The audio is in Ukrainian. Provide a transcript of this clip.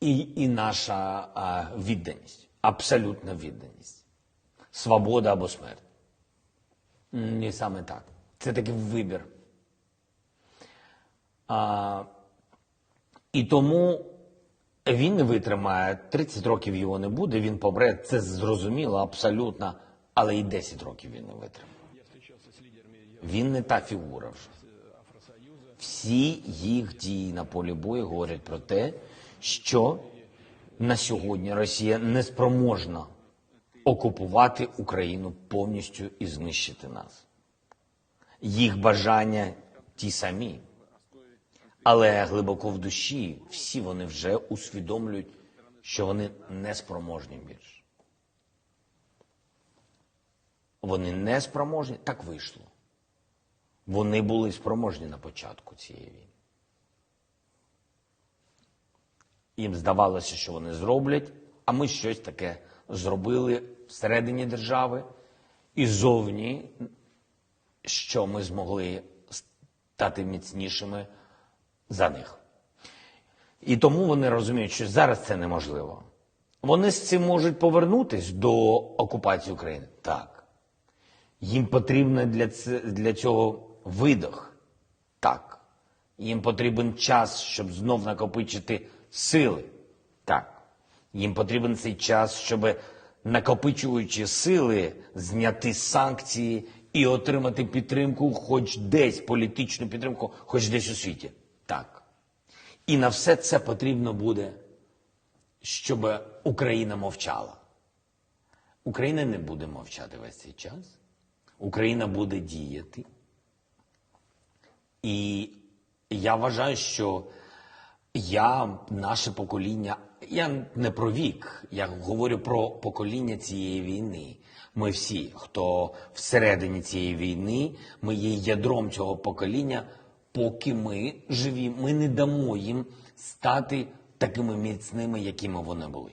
і, і наша а, відданість, абсолютна відданість. Свобода або смерть. Ні, саме так. Це такий вибір. А, і тому він не витримає, 30 років його не буде, він помре, це зрозуміло, абсолютно, але і 10 років він не витримає. Він не та фігура вже. Всі їх дії на полі бою говорять про те, що на сьогодні Росія не спроможна окупувати Україну повністю і знищити нас. Їх бажання ті самі. Але глибоко в душі всі вони вже усвідомлюють, що вони не спроможні більше. Вони не спроможні, так вийшло. Вони були спроможні на початку цієї війни. Їм здавалося, що вони зроблять, а ми щось таке зробили всередині держави і зовні, що ми змогли стати міцнішими за них. І тому вони розуміють, що зараз це неможливо. Вони з цим можуть повернутись до окупації України. Так. Їм потрібно для, для цього видох. Так. Їм потрібен час, щоб знов накопичити сили. Так. Їм потрібен цей час, щоб, накопичуючи сили, зняти санкції і отримати підтримку, хоч десь політичну підтримку, хоч десь у світі. Так. І на все це потрібно буде, щоб Україна мовчала. Україна не буде мовчати весь цей час. Україна буде діяти. І я вважаю, що я, наше покоління, я не про вік, я говорю про покоління цієї війни. Ми всі, хто всередині цієї війни, ми є ядром цього покоління, поки ми живі, ми не дамо їм стати такими міцними, якими вони були.